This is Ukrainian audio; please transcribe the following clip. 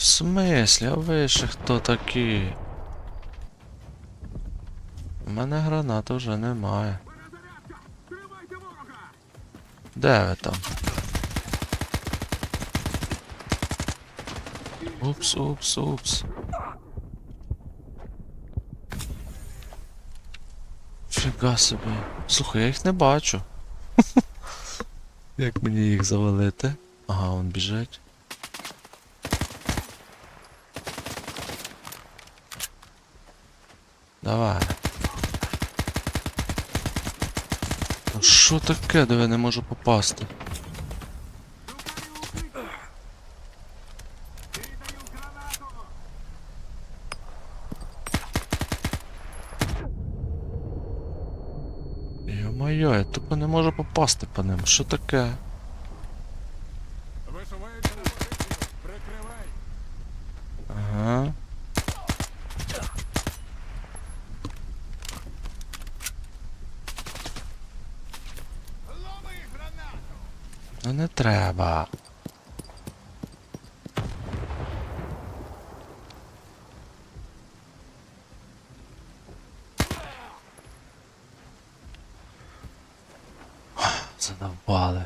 В смислі, а ви ще хто такі? У мене гранат вже немає. Де ви там? Упс, упс, упс. Фіга собі. Слухай, я їх не бачу. Як мені їх завалити? Ага, он біжить. Давай. Ну що таке, я не можу попасти? Йо-моє, я тупо не можу попасти по ним. Що таке? Ну не треба. Задовбали.